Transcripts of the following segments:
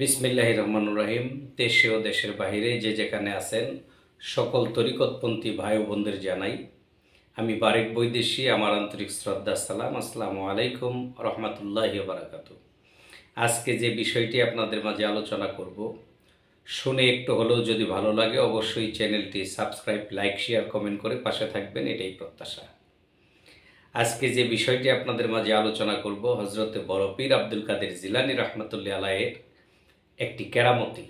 বিসমিল্লাহ রহমান রহিম। দেশে ও দেশের বাহিরে যে যেখানে আছেন, সকল তরিকতপন্থী ভাই ও বোনদের জানাই, আমি বারেক বৈদেশি, আমার আন্তরিক শ্রদ্ধা, সালাম। আসসালামু আলাইকুম রহমতুল্লাহ বারাকাতু। আজকে যে বিষয়টি আপনাদের মাঝে আলোচনা করব, শুনে একটু হলেও যদি ভালো লাগে, অবশ্যই চ্যানেলটি সাবস্ক্রাইব, লাইক, শেয়ার, কমেন্ট করে পাশে থাকবেন, এটাই প্রত্যাশা। আজকে যে বিষয়টি আপনাদের মাঝে আলোচনা করব হজরতে বড় পীর আব্দুল কাদের জিলানি রহমতুল্লাহ আলায়ের একটি কেরামতি।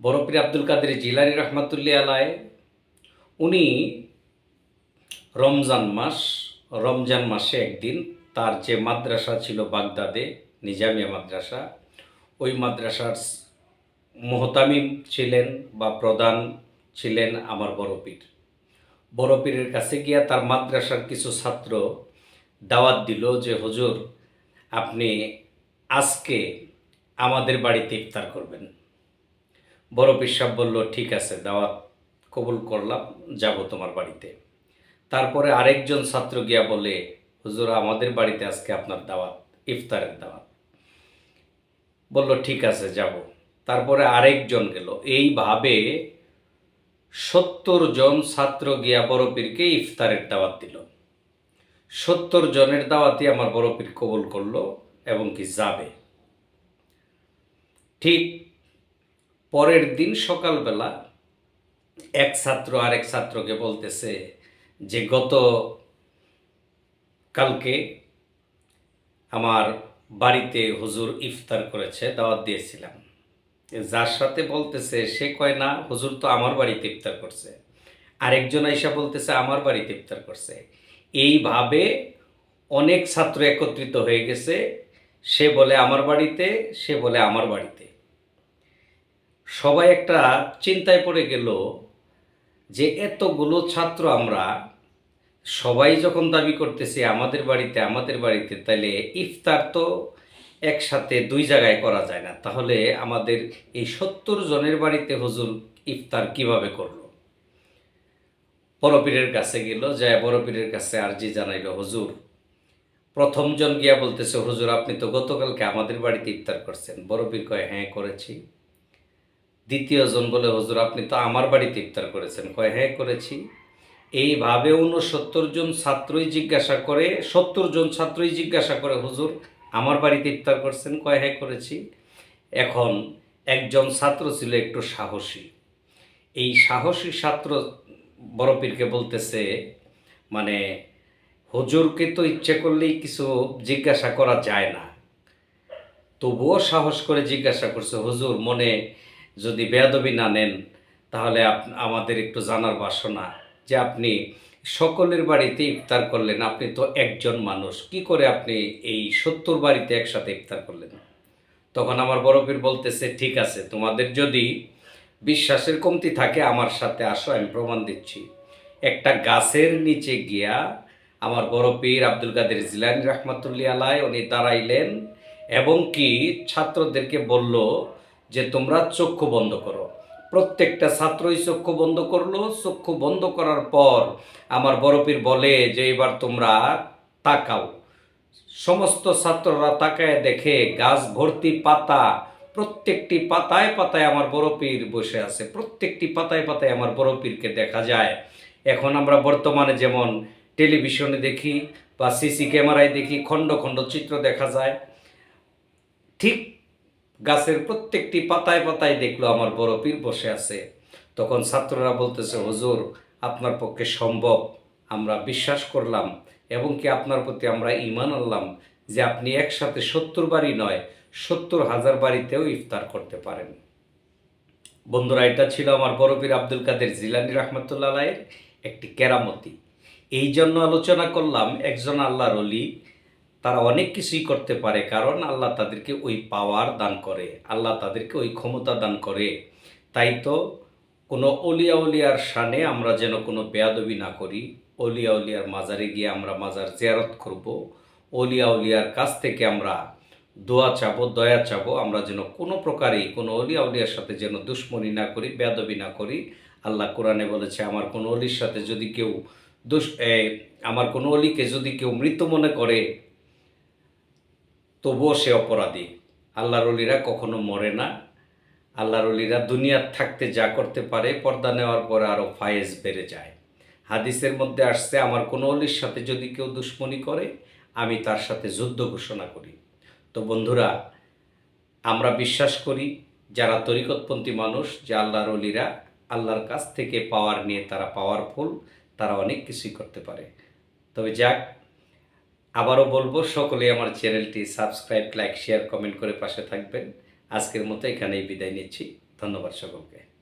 বড় পীর আব্দুল কাদের জিলানি রহমতুল্লাহ আলায় উনি রমজান মাস, রমজান মাসে একদিন তার যে মাদ্রাসা ছিল বাগদাদে, নিজামিয়া মাদ্রাসা, ওই মাদ্রাসার মোহতামিম ছিলেন বা প্রধান ছিলেন আমার বড় পীর। বড় পীরের কাছে গিয়া তার মাদ্রাসার কিছু ছাত্র দাওয়াত দিল যে, হুজুর, আপনি আজকে আমাদের বাড়িতে ইফতার করবেন। বড় পীর সাহেব বলল, ঠিক আছে, দাওয়াত কবুল করলাম, যাব তোমার বাড়িতে। তারপরে আরেকজন ছাত্র গিয়া বলে, হুজুর, আমাদের বাড়িতে আজকে আপনার দাওয়াত, ইফতারের দাওয়াত। বলল, ঠিক আছে, যাব। তারপরে আরেকজন গেল। এইভাবে সত্তর জন ছাত্র গিয়া বড় পীরকে ইফতারের দাওয়াত দিল। সত্তর জনের দাওয়াতই আমার বড় পীর কবুল করল এবং কি যাবে। ঠিক পরের দিন সকালবেলা এক ছাত্র আরেক ছাত্রকে বলতেছে যে, গত কালকে আমার বাড়িতে হুজুর ইফতার করেছে, দাওয়াত দিয়েছিলাম। যার সাথে বলতেছে, সে কয় না, হুজুর তো আমার বাড়িতে ইফতার করছে। আরেকজন আইসা বলতেছে, আমার বাড়িতে ইফতার করছে। এইভাবে অনেক ছাত্র একত্রিত হয়ে গেছে। সে বলে আমার বাড়িতে, সে বলে আমার বাড়িতে। সবাই একটা চিন্তায় পড়ে গেল যে এতগুলো ছাত্র আমরা সবাই যখন দাবি করতেছি আমাদের বাড়িতে আমাদের বাড়িতে তাহলে ইফতার তো একসাথে দুই জায়গায় করা যায় না। তাহলে আমাদের এই সত্তর জনের বাড়িতে হুজুর ইফতার কীভাবে করল? বড়পীরের কাছে গেল, যায় বড়পীরের কাছে আরজি জানাইল, হুজুর প্রথম জন গিয়া বলতেছে, হুজুর, আপনি তো গতকালকে আমাদের বাড়িতে ইফতার করছেন। বড়পীর কয় হ্যাঁ করেছি। দ্বিতীয় জন বলে, হুজুর, আপনি তো আমার বাড়িতে ইফতার করেছেন। কয় হ্যাঁ করেছি। এইভাবে উনসত্তর জন ছাত্রই জিজ্ঞাসা করে, সত্তর জন ছাত্রই জিজ্ঞাসা করে, হুজুর, আমার বাড়িতে ইফতার করছেন? কয় হ্যাঁ করেছি। এখন একজন ছাত্র ছিল একটু সাহসী। এই সাহসী ছাত্র বড় পীরকে বলতেছে মানে হুজুরকে তো ইচ্ছে করলেই কিছু জিজ্ঞাসা করা যায় না। তবুও সাহস করে জিজ্ঞাসা করছে, হুজুর, মনে যদি বেয়াদবি না নেন, তাহলে আমাদের একটু জানার বাসনা যে আপনি সকলের বাড়িতে ইফতার করলেন, আপনি তো একজন মানুষ, কি করে আপনি এই সত্তর বাড়িতে একসাথে ইফতার করলেন? তখন আমার বড় পীর বলতেছে, ঠিক আছে, তোমাদের যদি বিশ্বাসের কমতি থাকে, আমার সাথে আসো, আমি প্রমাণ দিচ্ছি। একটা গাছের নিচে গিয়া আমার বড় পীর আব্দুল কাদের জিলানি রহমতুল্লি আলাই উনি দাঁড়াইলেন এবং কি ছাত্রদেরকে বলল যে তোমরা চক্ষু বন্ধ করো। প্রত্যেকটা ছাত্রই চক্ষু বন্ধ করল। চক্ষু বন্ধ করার পর আমার বড় পীর বলে যে এবার তোমরা তাকাও। সমস্ত ছাত্ররা তাকায় দেখে গাছ ভর্তি পাতা, প্রত্যেকটি পাতায় পাতায় আমার বড় পীর বসে আছে। প্রত্যেকটি পাতায় পাতায় আমার বড় পীরকে দেখা যায়। এখন আমরা বর্তমানে যেমন টেলিভিশনে দেখি বা সিসি ক্যামেরায় দেখি, খণ্ড খণ্ড চিত্র দেখা যায়। ঠিক গাছের প্রত্যেকটি পাতায় পাতায় দেখল আমার বড় পীর বসে আছে। তখন ছাত্ররা বলতেছে, হুজুর, আপনার পক্ষে সম্ভব। আমরা বিশ্বাস করলাম এবং কি আপনার প্রতি আমরা ইমান আনলাম যে আপনি একসাথে সত্তর বাড়ি নয়, সত্তর হাজার বাড়িতেও ইফতার করতে পারেন। বন্ধুরা, এটা ছিল আমার বড় পীর আব্দুল কাদের জিলানি রহমতুল্লাহ একটি কেরামতি। এই জন্য আলোচনা করলাম, একজন আল্লাহর অলি তারা অনেক কিছুই করতে পারে, কারণ আল্লাহ তাদেরকে ওই পাওয়ার দান করে, আল্লাহ তাদেরকে ওই ক্ষমতা দান করে। তাই তো কোনো অলিয়া উলিয়ার শানে আমরা যেন কোনো বেয়াদবি না করি অলিয়া উলিয়ার মাজারে গিয়ে আমরা মাজার জিয়ারত করব অলিয়া উলিয়ার কাছ থেকে আমরা দোয়া চাবো, দয়া চাবো, আমরা যেন কোনো প্রকারেই কোনো অলিয়া উলিয়ার সাথে যেন দুশ্মনী না করি, বেয়াদবি না করি। আল্লাহ কোরআনে বলেছে, আমার কোনো অলির সাথে যদি কেউ দুষ আমার কোনো অলিকে যদি কেউ মৃত মনে করে, তবুও সে অপরাধী। আল্লাহর অলিরা কখনো মরে না। আল্লাহর অলিরা দুনিয়ার থাকতে যা করতে পারে, পর্দা নেওয়ার পরে আরও ফায়েজ বেড়ে যায়। হাদিসের মধ্যে আসছে, আমার কোনো অলির সাথে যদি কেউ দুশ্মনী করে, আমি তার সাথে যুদ্ধ ঘোষণা করি। তো বন্ধুরা, আমরা বিশ্বাস করি, যারা তরিকতপন্থী মানুষ, যে আল্লাহর অলিরা আল্লাহর কাছ থেকে পাওয়ার নিয়ে তারা পাওয়ারফুল তারা অনেক কিছুই করতে পারে। তবে যাক, আবারও বলব সকলে আমার চ্যানেলটি সাবস্ক্রাইব, লাইক, শেয়ার, কমেন্ট করে পাশে থাকবেন। আজকের মতো এখানেই বিদায় নিচ্ছি। ধন্যবাদ সকলকে।